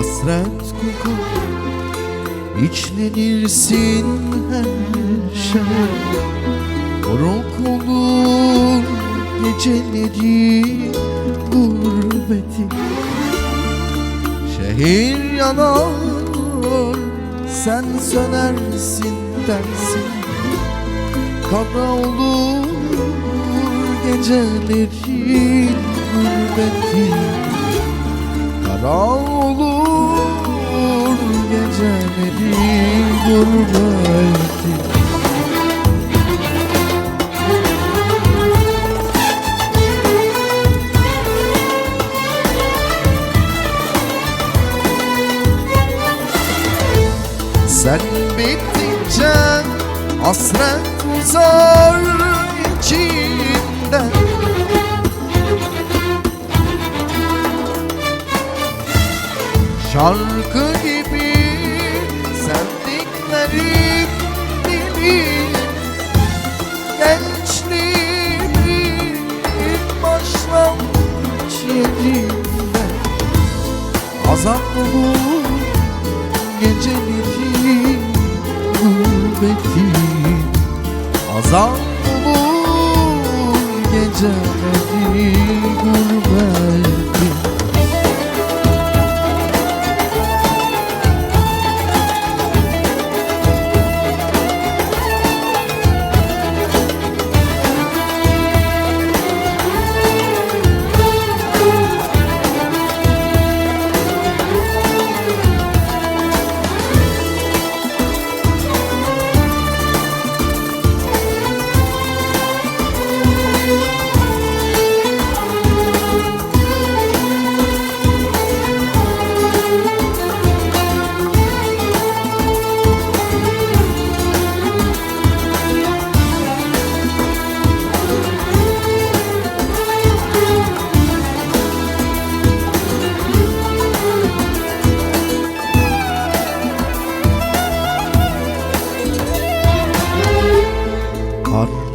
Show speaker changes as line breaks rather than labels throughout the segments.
Hasret kokar İçlenirsin her şey Koruk olur geceleri gurbeti. Şehir yanar sen sönersin dersin. Kara olur gecelerin gurbeti. Kara olur gecelerin gurbeti Sen bittince hasret uzar içimden Şarkı gibi sevdiklerim dilim Gençliğimin başlangıç yerinde Azap olur geceleri gurbeti Azap olur geceleri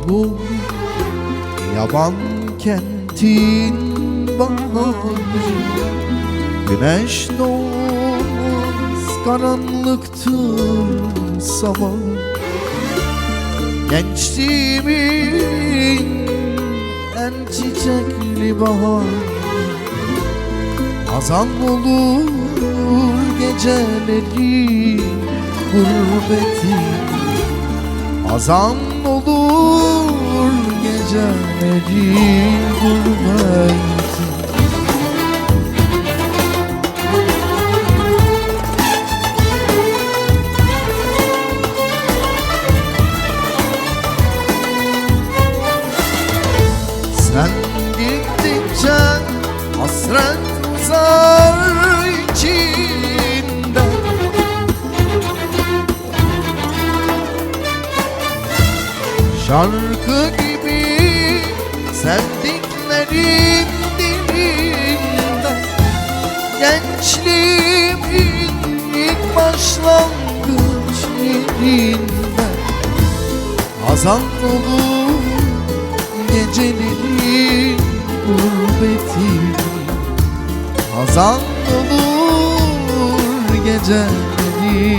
Karlı yaban kentin baharı. Güneş doğmaz karanlıktır sabah. Gençliğimin en çiçekli bahar Azan olur geceleri gurbeti Azan olur geceleri gurbeti Sen gittikçe hasret uzar Şarkı gibi sevdiklerin dilinde Gençliğimin ilk başlangıç yerinde Azan olur geceleri gurbeti Azan olur geceleri